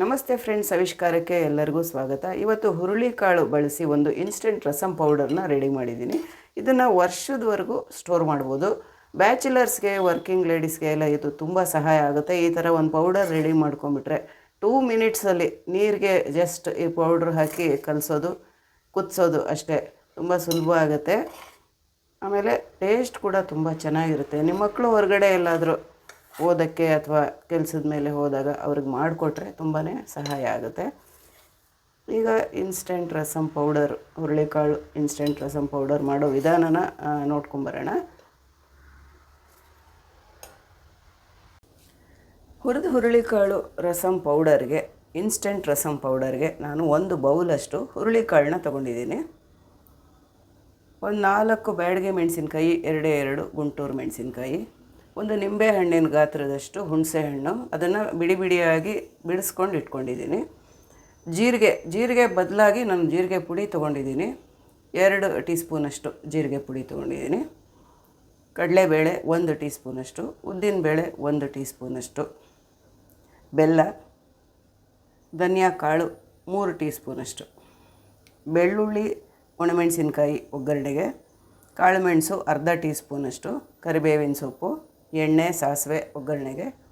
ನಮಸ್ತೆ ಫ್ರೆಂಡ್ಸ್, ಆವಿಷ್ಕಾರಕ್ಕೆ ಎಲ್ಲರಿಗೂ ಸ್ವಾಗತ. ಇವತ್ತು ಹುರುಳಿಕಾಳು ಬಳಸಿ ಒಂದು ಇನ್ಸ್ಟೆಂಟ್ ರಸಮ್ ಪೌಡರ್ನ ರೆಡಿ ಮಾಡಿದ್ದೀನಿ. ಇದನ್ನು ವರ್ಷದವರೆಗೂ ಸ್ಟೋರ್ ಮಾಡ್ಬೋದು. ಬ್ಯಾಚುಲರ್ಸ್ಗೆ ವರ್ಕಿಂಗ್ ಲೇಡೀಸ್ಗೆ ಎಲ್ಲ ಇದು ತುಂಬ ಸಹಾಯ ಆಗುತ್ತೆ. ಈ ಥರ ಒಂದು ಪೌಡರ್ ರೆಡಿ ಮಾಡ್ಕೊಂಬಿಟ್ರೆ ಟೂ ಮಿನಿಟ್ಸಲ್ಲಿ ನೀರಿಗೆ ಜಸ್ಟ್ ಈ ಪೌಡ್ರ್ ಹಾಕಿ ಕಲಸೋದು, ಕುದಿಸೋದು ಅಷ್ಟೇ ತುಂಬ ಸುಲಭ ಆಗುತ್ತೆ. ಆಮೇಲೆ ಟೇಸ್ಟ್ ಕೂಡ ತುಂಬ ಚೆನ್ನಾಗಿರುತ್ತೆ. ನಿಮ್ಮ ಮಕ್ಕಳು ಹೊರಗಡೆ ಎಲ್ಲಾದರೂ ಓದೋಕ್ಕೆ ಅಥವಾ ಕೆಲಸದ ಮೇಲೆ ಹೋದಾಗ ಅವ್ರಿಗೆ ಮಾಡಿಕೊಟ್ರೆ ತುಂಬಾ ಸಹಾಯ ಆಗುತ್ತೆ. ಈಗ ಇನ್ಸ್ಟೆಂಟ್ ರಸಮ್ ಪೌಡರ್ ಹುರುಳಿಕಾಳು ಇನ್ಸ್ಟೆಂಟ್ ರಸಮ್ ಪೌಡರ್ ಮಾಡೋ ವಿಧಾನನ ನೋಡ್ಕೊಂಬರೋಣ. ಹುರಿದ ಹುರುಳಿಕಾಳು ರಸಮ್ ಪೌಡರ್ಗೆ ಇನ್ಸ್ಟೆಂಟ್ ರಸಮ್ ಪೌಡರ್ಗೆ ನಾನು ಒಂದು ಬೌಲಷ್ಟು ಹುರುಳಿಕಾಳನ್ನ ತೊಗೊಂಡಿದ್ದೀನಿ. ಒಂದು ನಾಲ್ಕು ಬ್ಯಾಡಗೆ ಮೆಣಸಿನ್ಕಾಯಿ, ಎರಡೇ ಎರಡು ಗುಂಟೂರು ಮೆಣಸಿನ್ಕಾಯಿ. ಒಂದು ನಿಂಬೆ ಹಣ್ಣಿನ ಗಾತ್ರದಷ್ಟು ಹುಣಸೆ ಹಣ್ಣು, ಅದನ್ನು ಬಿಡಿ ಬಿಡಿಯಾಗಿ ಬಿಡಿಸ್ಕೊಂಡು ಇಟ್ಕೊಂಡಿದ್ದೀನಿ. ಜೀರಿಗೆ ಜೀರಿಗೆ ಬದಲಾಗಿ ನಾನು ಜೀರಿಗೆ ಪುಡಿ ತೊಗೊಂಡಿದ್ದೀನಿ. ಎರಡು ಟೀ ಸ್ಪೂನಷ್ಟು ಜೀರಿಗೆ ಪುಡಿ ತೊಗೊಂಡಿದ್ದೀನಿ. ಕಡಲೆಬೇಳೆ ಒಂದು ಟೀ ಸ್ಪೂನಷ್ಟು ಉದ್ದಿನಬೇಳೆ ಒಂದು ಟೀ ಸ್ಪೂನಷ್ಟು ಬೆಲ್ಲ, ಧನಿಯಾ ಕಾಳು ಮೂರು ಟೀ ಸ್ಪೂನಷ್ಟು ಬೆಳ್ಳುಳ್ಳಿ, ಒಣಮೆಣಸಿನ್ಕಾಯಿ ಒಗ್ಗರಣೆಗೆ ಕಾಳುಮೆಣಸು ಅರ್ಧ ಟೀ ಸ್ಪೂನಷ್ಟು ಕರಿಬೇವಿನ ಸೊಪ್ಪು ಎಣ್ಣೆ, ಸಾಸಿವೆ, ಒಗ್ಗರಣೆಗೆ.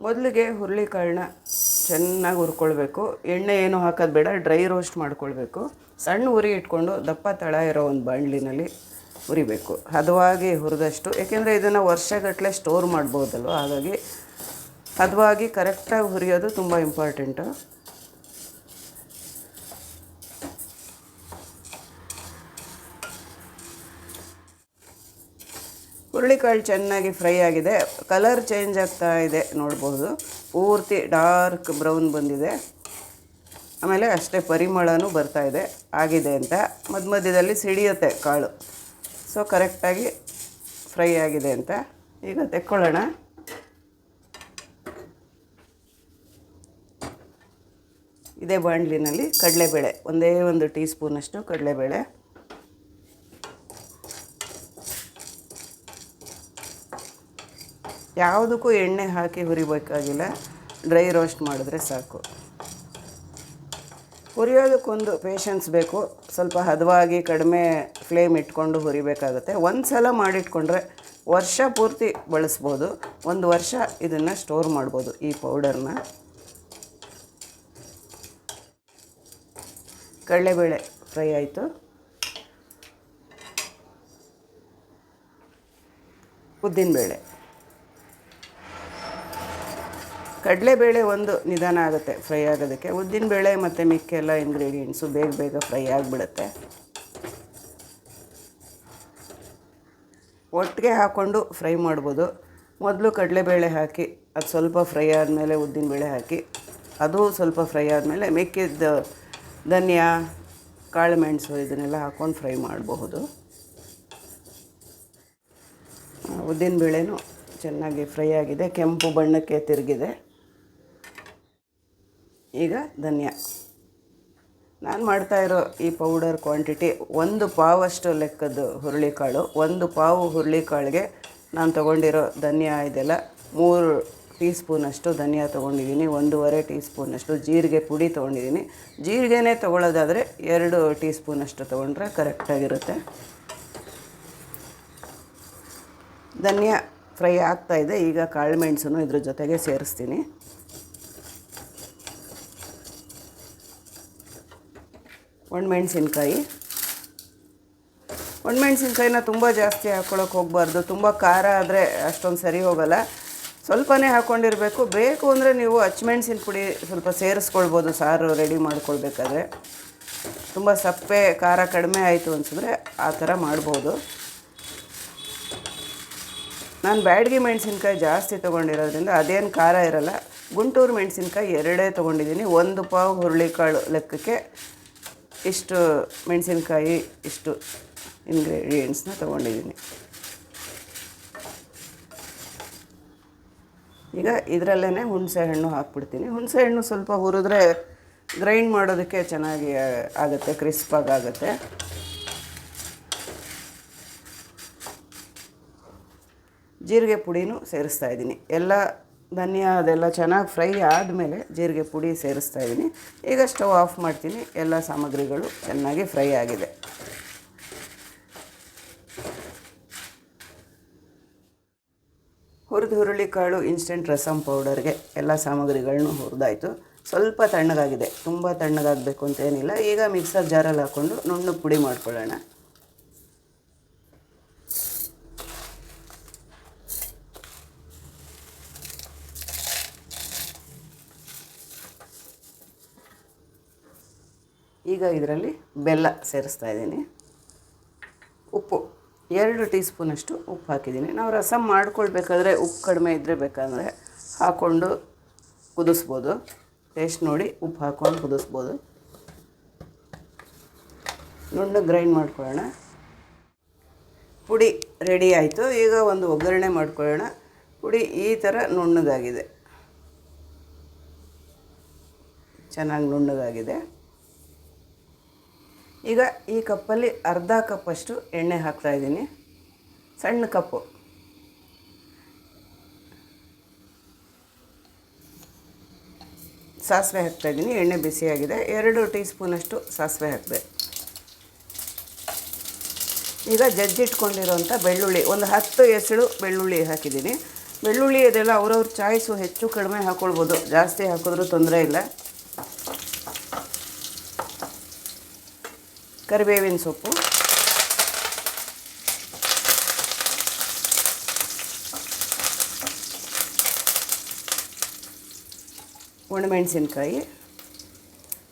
ಮೊದಲಿಗೆ ಹುರುಳಿಕಾಳನ್ನ ಚೆನ್ನಾಗಿ ಹುರ್ಕೊಳ್ಬೇಕು. ಎಣ್ಣೆ ಏನು ಹಾಕೋದು ಬೇಡ, ಡ್ರೈ ರೋಸ್ಟ್ ಮಾಡ್ಕೊಳ್ಬೇಕು. ಸಣ್ಣ ಉರಿ ಇಟ್ಕೊಂಡು ದಪ್ಪ ತಳ ಇರೋ ಒಂದು ಬಾಣಲಿನಲ್ಲಿ ಹುರಿಬೇಕು ಹದವಾಗಿ ಹುರಿದಷ್ಟು, ಏಕೆಂದರೆ ಇದನ್ನು ವರ್ಷಗಟ್ಟಲೆ ಸ್ಟೋರ್ ಮಾಡ್ಬೋದಲ್ವ? ಹಾಗಾಗಿ ಹದವಾಗಿ ಕರೆಕ್ಟಾಗಿ ಹುರಿಯೋದು ತುಂಬ ಇಂಪಾರ್ಟೆಂಟು. ಹುರುಳಿಕಾಳು ಚೆನ್ನಾಗಿ ಫ್ರೈ ಆಗಿದೆ. ಕಲರ್ ಚೇಂಜ್ ಆಗ್ತಾ ಇದೆ. ನೋಡ್ಬೋದು. ಪೂರ್ತಿ ಡಾರ್ಕ್ ಬ್ರೌನ್ ಬಂದಿದೆ. ಆಮೇಲೆ ಅಷ್ಟೇ ಪರಿಮಳನೂ ಬರ್ತಾ ಇದೆ. ಆಗಿದೆ ಅಂತ. ಮಧ್ಯ ಮಧ್ಯದಲ್ಲಿ ಸಿಡಿಯುತ್ತೆ ಕಾಳು. ಸೊ ಕರೆಕ್ಟಾಗಿ ಫ್ರೈ ಆಗಿದೆ ಅಂತ ಈಗ ತೆಕ್ಕೊಳ್ಳೋಣ. ಇದೇ ಬಾಣಲಿನಲ್ಲಿ ಕಡಲೆಬೇಳೆ. ಒಂದೇ ಒಂದು ಟೀ ಸ್ಪೂನಷ್ಟು ಕಡಲೆಬೇಳೆ. ಯಾವುದಕ್ಕೂ ಎಣ್ಣೆ ಹಾಕಿ ಹುರಿಬೇಕಾಗಿಲ್ಲ. ಡ್ರೈ ರೋಸ್ಟ್ ಮಾಡಿದ್ರೆ ಸಾಕು. ಹುರಿಯೋದಕ್ಕೊಂದು ಪೇಷನ್ಸ್ ಬೇಕು. ಸ್ವಲ್ಪ ಹದವಾಗಿ ಕಡಿಮೆ ಫ್ಲೇಮ್ ಇಟ್ಕೊಂಡು ಹುರಿಬೇಕಾಗುತ್ತೆ. ಒಂದು ಸಲ ಮಾಡಿಟ್ಕೊಂಡ್ರೆ ವರ್ಷ ಪೂರ್ತಿ ಬಳಸ್ಬೋದು. ಒಂದು ವರ್ಷ ಇದನ್ನು ಸ್ಟೋರ್ ಮಾಡ್ಬೋದು ಈ ಪೌಡರ್ನ ಕಡಲೆಬೇಳೆ ಫ್ರೈ ಆಯಿತು. ಉದ್ದಿನಬೇಳೆ. ಕಡಲೆಬೇಳೆ ಒಂದು ನಿಧಾನ ಆಗುತ್ತೆ ಫ್ರೈ ಆಗೋದಕ್ಕೆ. ಉದ್ದಿನಬೇಳೆ ಮತ್ತು ಮಿಕ್ಕೆಲ್ಲ ಇಂಗ್ರೀಡಿಯೆಂಟ್ಸು ಬೇಗ ಬೇಗ ಫ್ರೈ ಆಗಿಬಿಡುತ್ತೆ. ಒಟ್ಟಿಗೆ ಹಾಕ್ಕೊಂಡು ಫ್ರೈ ಮಾಡ್ಬೋದು. ಮೊದಲು ಕಡಲೆಬೇಳೆ ಹಾಕಿ, ಅದು ಸ್ವಲ್ಪ ಫ್ರೈ ಆದಮೇಲೆ ಉದ್ದಿನಬೇಳೆ ಹಾಕಿ, ಅದು ಸ್ವಲ್ಪ ಫ್ರೈ ಆದಮೇಲೆ ಮಿಕ್ಕಿದ್ದ ಧನಿಯಾ, ಕಾಳುಮೆಣಸು ಇದನ್ನೆಲ್ಲ ಹಾಕ್ಕೊಂಡು ಫ್ರೈ ಮಾಡಬಹುದು. ಉದ್ದಿನಬೇಳೆನೂ ಚೆನ್ನಾಗಿ ಫ್ರೈ ಆಗಿದೆ, ಕೆಂಪು ಬಣ್ಣಕ್ಕೆ ತಿರುಗಿದೆ. ಈಗ ಧನಿಯಾ. ನಾನು ಮಾಡ್ತಾ ಇರೋ ಈ ಪೌಡರ್ ಕ್ವಾಂಟಿಟಿ ಒಂದು ಪಾವಷ್ಟು ಲೆಕ್ಕದ ಹುರುಳಿಕಾಳು, ಒಂದು ಪಾವು ಹುರುಳಿಕಾಳಿಗೆ ನಾನು ತೊಗೊಂಡಿರೋ ಧನಿಯಾ ಇದೆಲ್ಲ. ಮೂರು ಟೀ ಸ್ಪೂನಷ್ಟು ಧನಿಯಾ ತೊಗೊಂಡಿದ್ದೀನಿ ಒಂದೂವರೆ ಟೀ ಸ್ಪೂನಷ್ಟು ಜೀರಿಗೆ ಪುಡಿ ತೊಗೊಂಡಿದ್ದೀನಿ ಜೀರಿಗೆನೇ ತೊಗೊಳ್ಳೋದಾದರೆ ಎರಡು ಟೀ ಸ್ಪೂನಷ್ಟು ತೊಗೊಂಡ್ರೆ ಕರೆಕ್ಟಾಗಿರುತ್ತೆ ಧನಿಯಾ ಫ್ರೈ ಆಗ್ತಾ ಇದೆ, ಈಗ ಕಾಳುಮೆಣಸನ್ನು ಇದ್ರ ಜೊತೆಗೆ ಸೇರಿಸ್ತೀನಿ. ಒಣಮೆಣಸಿನ್ಕಾಯಿ. ಒಣಮೆಣಸಿನ್ಕಾಯಿನ ತುಂಬ ಜಾಸ್ತಿ ಹಾಕ್ಕೊಳಕ್ಕೆ ಹೋಗಬಾರ್ದು. ತುಂಬ ಖಾರ ಆದರೆ ಅಷ್ಟೊಂದು ಸರಿ ಹೋಗಲ್ಲ. ಸ್ವಲ್ಪನೇ ಹಾಕ್ಕೊಂಡಿರಬೇಕು ಬೇಕು ಅಂದರೆ ನೀವು ಹಚ್ಮೆಣ್ಸಿನ ಪುಡಿ ಸ್ವಲ್ಪ ಸೇರಿಸ್ಕೊಳ್ಬೋದು. ಸಾರು ರೆಡಿ ಮಾಡ್ಕೊಳ್ಬೇಕಾದ್ರೆ. ತುಂಬ ಸಪ್ಪೆ, ಖಾರ ಕಡಿಮೆ ಆಯಿತು ಅನ್ಸಿದ್ರೆ ಆ ಥರ ಮಾಡ್ಬೋದು. ನಾನು ಬ್ಯಾಡಗಿ ಮೆಣಸಿನ್ಕಾಯಿ ಜಾಸ್ತಿ ತೊಗೊಂಡಿರೋದ್ರಿಂದ ಅದೇನು ಖಾರ ಇರಲ್ಲ. ಗುಂಟೂರು ಮೆಣಸಿನ್ಕಾಯಿ ಎರಡೇ ತೊಗೊಂಡಿದ್ದೀನಿ. ಒಂದು ಪಾವು ಹುರುಳಿಕಾಳು ಲೆಕ್ಕಕ್ಕೆ ಇಷ್ಟು ಮೆಣಸಿನಕಾಯಿ, ಇಷ್ಟು ಇಂಗ್ರೀಡಿಯೆಂಟ್ಸ್ನ ತೊಗೊಂಡಿದ್ದೀನಿ. ಈಗ ಇದರಲ್ಲೇ ಹುಣಸೆ ಹಣ್ಣು ಹಾಕ್ಬಿಡ್ತೀನಿ. ಹುಣಸೆ ಹಣ್ಣು ಸ್ವಲ್ಪ ಹುರಿದ್ರೆ ಗ್ರೈಂಡ್ ಮಾಡೋದಕ್ಕೆ ಚೆನ್ನಾಗಿ ಆಗುತ್ತೆ ಕ್ರಿಸ್ಪಾಗಿ ಆಗುತ್ತೆ. ಜೀರಿಗೆ ಪುಡಿನೂ ಸೇರಿಸ್ತಾ ಇದ್ದೀನಿ. ಎಲ್ಲ ಧನಿಯಾ ಅದೆಲ್ಲ ಚೆನ್ನಾಗಿ ಫ್ರೈ ಆದಮೇಲೆ ಜೀರಿಗೆ ಪುಡಿ ಸೇರಿಸ್ತಾ ಇದ್ದೀನಿ ಈಗ ಸ್ಟವ್ ಆಫ್ ಮಾಡ್ತೀನಿ. ಎಲ್ಲ ಸಾಮಗ್ರಿಗಳು ಚೆನ್ನಾಗಿ ಫ್ರೈ ಆಗಿದೆ. ಹುರಿದು ಹುರುಳಿಕಾಳು ಇನ್ಸ್ಟೆಂಟ್ ರಸಮ್ ಪೌಡರ್ಗೆ ಎಲ್ಲ ಸಾಮಗ್ರಿಗಳನ್ನೂ ಹುರಿದಾಯಿತು. ಸ್ವಲ್ಪ ತಣ್ಣಗಾಗಿದೆ. ತುಂಬ ತಣ್ಣಗಾಗಬೇಕು ಅಂತ ಏನಿಲ್ಲ. ಈಗ ಮಿಕ್ಸರ್ ಜಾರಲ್ಲಿ ಹಾಕ್ಕೊಂಡು ನುಣ್ಣು ಪುಡಿ ಮಾಡ್ಕೊಳ್ಳೋಣ. ಈಗ ಇದರಲ್ಲಿ ಬೆಲ್ಲ ಸೇರಿಸ್ತಾ ಇದ್ದೀನಿ. ಉಪ್ಪು, ಎರಡು ಟೀ ಸ್ಪೂನಷ್ಟು ಉಪ್ಪು ಹಾಕಿದ್ದೀನಿ. ನಾವು ರಸಮ್ ಮಾಡ್ಕೊಳ್ಬೇಕಾದ್ರೆ ಉಪ್ಪು ಕಡಿಮೆ ಇದ್ದರೆ ಬೇಕಾದರೆ ಹಾಕ್ಕೊಂಡು ಕುದಿಸ್ಬೋದು. ಟೇಸ್ಟ್ ನೋಡಿ, ಉಪ್ಪು ಹಾಕ್ಕೊಂಡು ಕುದಿಸ್ಬೋದು. ನುಣ್ಣಗೆ ಗ್ರೈಂಡ್ ಮಾಡ್ಕೊಳ್ಳೋಣ. ಪುಡಿ ರೆಡಿ ಆಯಿತು. ಈಗ ಒಂದು ಒಗ್ಗರಣೆ ಮಾಡ್ಕೊಳ್ಳೋಣ. ಪುಡಿ ಈ ಥರ ನುಣ್ಣಗಾಗಿದೆ. ಚೆನ್ನಾಗಿ ನುಣ್ಣಗಾಗಿದೆ. ಈಗ ಈ ಕಪ್ಪಲ್ಲಿ ಅರ್ಧ ಕಪ್ಪಷ್ಟು ಎಣ್ಣೆ ಹಾಕ್ತಾ ಇದ್ದೀನಿ. ಸಣ್ಣ ಕಪ್ಪು ಸಾಸಿವೆ ಹಾಕ್ತಾ ಇದ್ದೀನಿ. ಎಣ್ಣೆ ಬಿಸಿಯಾಗಿದೆ ಎರಡು ಟೀ ಸ್ಪೂನಷ್ಟು ಸಾಸಿವೆ ಹಾಕಿದೆ. ಈಗ ಜಜ್ಜಿಟ್ಕೊಂಡಿರೋಂಥ ಬೆಳ್ಳುಳ್ಳಿ, ಒಂದು ಹತ್ತು ಎಸಳು ಬೆಳ್ಳುಳ್ಳಿ ಹಾಕಿದ್ದೀನಿ. ಬೆಳ್ಳುಳ್ಳಿ ಅದೆಲ್ಲ ಅವ್ರವ್ರ ಚಾಯ್ಸು ಹೆಚ್ಚು ಕಡಿಮೆ ಹಾಕ್ಕೊಳ್ಬೋದು ಜಾಸ್ತಿ ಹಾಕಿದ್ರೂ ತೊಂದರೆ ಇಲ್ಲ. ಕರಿಬೇವಿನ ಸೊಪ್ಪು. ಒಣಮೆಣಸಿನ್ಕಾಯಿ.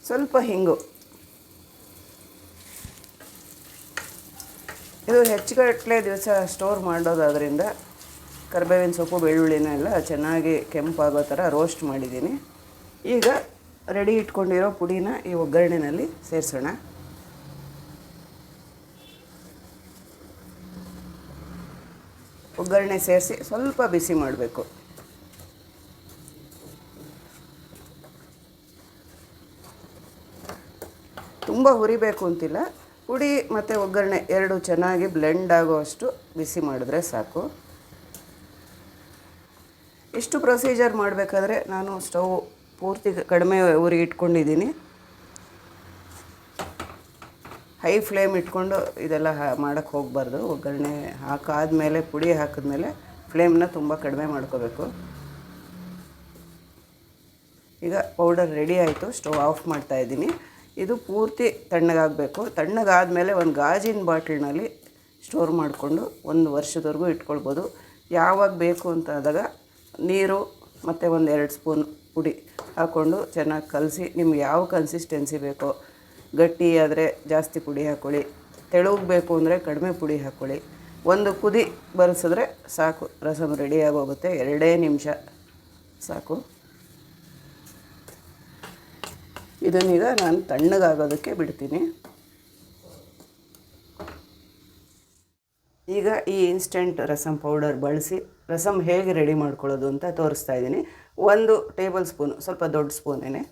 ಸ್ವಲ್ಪ ಹಿಂಗು. ಇದು ಹೆಚ್ಚುಗಟ್ಟಲೆ ದಿವಸ ಸ್ಟೋರ್ ಮಾಡೋದಾದ್ರಿಂದ ಕರಿಬೇವಿನ ಸೊಪ್ಪು, ಬೆಳ್ಳುಳ್ಳಿನ ಎಲ್ಲ ಚೆನ್ನಾಗಿ ಕೆಂಪಾಗೋ ಥರ ರೋಸ್ಟ್ ಮಾಡಿದ್ದೀನಿ. ಈಗ ರೆಡಿ ಇಟ್ಕೊಂಡಿರೋ ಪುಡಿನ ಈ ಒಗ್ಗರಣೆನಲ್ಲಿ ಸೇರಿಸೋಣ. ಒಗ್ಗರಣೆ ಸೇರಿಸಿ ಸ್ವಲ್ಪ ಬಿಸಿ ಮಾಡಬೇಕು. ತುಂಬ ಹುರಿಬೇಕು ಅಂತಿಲ್ಲ. ಹುಡಿ ಮತ್ತು ಒಗ್ಗರಣೆ ಎರಡು ಚೆನ್ನಾಗಿ ಬ್ಲೆಂಡ್ ಆಗೋವಷ್ಟು ಬಿಸಿ ಮಾಡಿದ್ರೆ ಸಾಕು. ಇಷ್ಟು ಪ್ರೊಸೀಜರ್ ಮಾಡಬೇಕಾದ್ರೆ ನಾನು ಸ್ಟವ್ ಪೂರ್ತಿ ಕಡಿಮೆ ಉರಿ ಇಟ್ಕೊಂಡಿದ್ದೀನಿ. ಹೈ ಫ್ಲೇಮ್ ಇಟ್ಕೊಂಡು ಇದೆಲ್ಲ ಮಾಡೋಕ್ಕೆ ಹೋಗಬಾರ್ದು. ಒಗ್ಗರಣೆ ಹಾಕಾದ್ಮೇಲೆ ಪುಡಿ ಹಾಕಿದ್ಮೇಲೆ ಫ್ಲೇಮ್ನ ತುಂಬ ಕಡಿಮೆ ಮಾಡ್ಕೋಬೇಕು. ಈಗ ಪೌಡರ್ ರೆಡಿ ಆಯಿತು. ಸ್ಟವ್ ಆಫ್ ಮಾಡ್ತಾ ಇದ್ದೀನಿ. ಇದು ಪೂರ್ತಿ ತಣ್ಣಗಾಗಬೇಕು. ತಣ್ಣಗಾದಮೇಲೆ ಒಂದು ಗಾಜಿನ ಬಾಟ್ಲಿನಲ್ಲಿ ಸ್ಟೋರ್ ಮಾಡಿಕೊಂಡು ಒಂದು ವರ್ಷದವರೆಗೂ ಇಟ್ಕೊಳ್ಬೋದು. ಯಾವಾಗ ಬೇಕು ಅಂತ ಆದಾಗ ನೀರು ಮತ್ತು ಒಂದು ಎರಡು ಸ್ಪೂನ್ ಪುಡಿ ಹಾಕ್ಕೊಂಡು ಚೆನ್ನಾಗಿ ಕಲಸಿ ನಿಮ್ಗೆ ಯಾವ ಕನ್ಸಿಸ್ಟೆನ್ಸಿ ಬೇಕೋ ಗಟ್ಟಿ ಆದರೆ ಜಾಸ್ತಿ ಪುಡಿ ಹಾಕ್ಕೊಳ್ಳಿ ತೆಳುಗಬೇಕು ಅಂದರೆ ಕಡಿಮೆ ಪುಡಿ ಹಾಕ್ಕೊಳ್ಳಿ ಒಂದು ಕುದಿ ಬರೆಸಿದ್ರೆ ಸಾಕು. ರಸಮ್ ರೆಡಿ ಆಗೋಗುತ್ತೆ. ಎರಡೇ ನಿಮಿಷ. ಸಾಕು. ಇದನ್ನೀಗ ನಾನು ತಣ್ಣಗಾಗೋದಕ್ಕೆ ಬಿಡ್ತೀನಿ. ಈಗ ಈ ಇನ್ಸ್ಟೆಂಟ್ ರಸಮ್ ಪೌಡರ್ ಬಳಸಿ ರಸಮ್ ಹೇಗೆ ರೆಡಿ ಮಾಡ್ಕೊಳ್ಳೋದು ಅಂತ ತೋರಿಸ್ತಾ ಇದ್ದೀನಿ. ಒಂದು ಟೇಬಲ್ ಸ್ಪೂನು, ಸ್ವಲ್ಪ ದೊಡ್ಡ ಸ್ಪೂನೇನೆ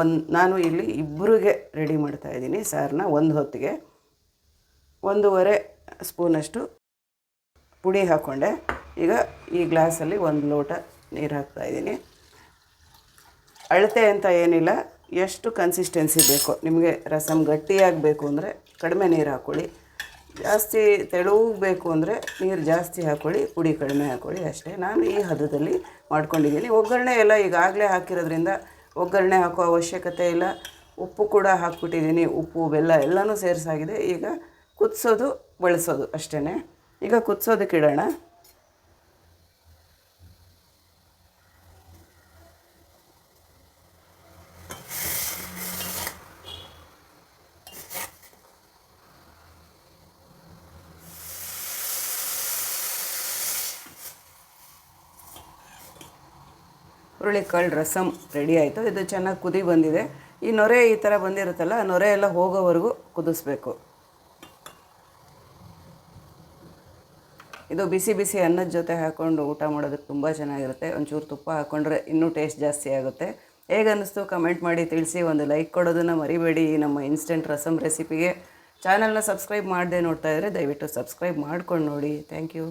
ಒಂದು ನಾನು ಇಲ್ಲಿ ಇಬ್ಬರಿಗೆ ರೆಡಿ ಮಾಡ್ತಾ ಇದ್ದೀನಿ ಸಾರನ್ನ ಒಂದು ಹೊತ್ತಿಗೆ. ಒಂದೂವರೆ ಸ್ಪೂನಷ್ಟು ಪುಡಿ ಹಾಕ್ಕೊಂಡೆ ಈಗ ಈ ಗ್ಲಾಸಲ್ಲಿ ಒಂದು ಲೋಟ ನೀರು ಹಾಕ್ತಾಯಿದ್ದೀನಿ ಅಳತೆ ಅಂತ ಏನಿಲ್ಲ, ಎಷ್ಟು ಕನ್ಸಿಸ್ಟೆನ್ಸಿ ಬೇಕು? ನಿಮಗೆ ರಸಮ್ ಗಟ್ಟಿಯಾಗಬೇಕು ಅಂದರೆ ಕಡಿಮೆ ನೀರು ಹಾಕ್ಕೊಳ್ಳಿ ಜಾಸ್ತಿ ತೆಳುಗಬೇಕು ಅಂದರೆ ನೀರು ಜಾಸ್ತಿ ಹಾಕ್ಕೊಳ್ಳಿ ಪುಡಿ ಕಡಿಮೆ ಹಾಕ್ಕೊಳ್ಳಿ ಅಷ್ಟೇ. ನಾನು ಈ ಹದದಲ್ಲಿ ಮಾಡ್ಕೊಂಡಿದ್ದೀನಿ. ಒಗ್ಗರಣೆ ಎಲ್ಲ ಈಗಾಗಲೇ ಹಾಕಿರೋದ್ರಿಂದ ಒಗ್ಗರಣೆ ಹಾಕೋ ಅವಶ್ಯಕತೆ ಇಲ್ಲ. ಉಪ್ಪು ಕೂಡ ಹಾಕ್ಬಿಟ್ಟಿದ್ದೀನಿ, ಉಪ್ಪು, ಬೆಲ್ಲ ಎಲ್ಲನೂ ಸೇರಿಸಾಗಿದೆ. ಈಗ ಕುದಿಸೋದು, ಬಳಸೋದು ಅಷ್ಟೇ ಈಗ ಕುದಿಸೋದಕ್ಕೆ ಹುರುಳಿಕಾಳು ರಸಮ್ ರೆಡಿ ಆಯಿತು. ಇದು ಚೆನ್ನಾಗಿ ಕುದಿ ಬಂದಿದೆ. ಈ ನೊರೆ ಈ ಥರ ಬಂದಿರುತ್ತಲ್ಲ ನೊರೆ ಎಲ್ಲ ಹೋಗೋವರೆಗೂ ಕುದಿಸ್ಬೇಕು. ಇದು ಬಿಸಿ ಬಿಸಿ ಅನ್ನದ ಜೊತೆ ಹಾಕ್ಕೊಂಡು ಊಟ ಮಾಡೋದಕ್ಕೆ ತುಂಬ ಚೆನ್ನಾಗಿರುತ್ತೆ. ಒಂಚೂರು ತುಪ್ಪ ಹಾಕ್ಕೊಂಡ್ರೆ ಇನ್ನೂ ಟೇಸ್ಟ್ ಜಾಸ್ತಿ ಆಗುತ್ತೆ. ಹೇಗೆ ಅನ್ನಿಸ್ತು ಕಮೆಂಟ್ ಮಾಡಿ ತಿಳಿಸಿ. ಒಂದು ಲೈಕ್ ಕೊಡೋದನ್ನು ಮರಿಬೇಡಿ. ನಮ್ಮ ಇನ್ಸ್ಟೆಂಟ್ ರಸಮ್ ರೆಸಿಪಿಗೆ ಚಾನಲ್ನ ಸಬ್ಸ್ಕ್ರೈಬ್ ಮಾಡದೆ ನೋಡ್ತಾ ಇದ್ದರೆ ದಯವಿಟ್ಟು ಸಬ್ಸ್ಕ್ರೈಬ್ ಮಾಡ್ಕೊಂಡು ನೋಡಿ. Thank you.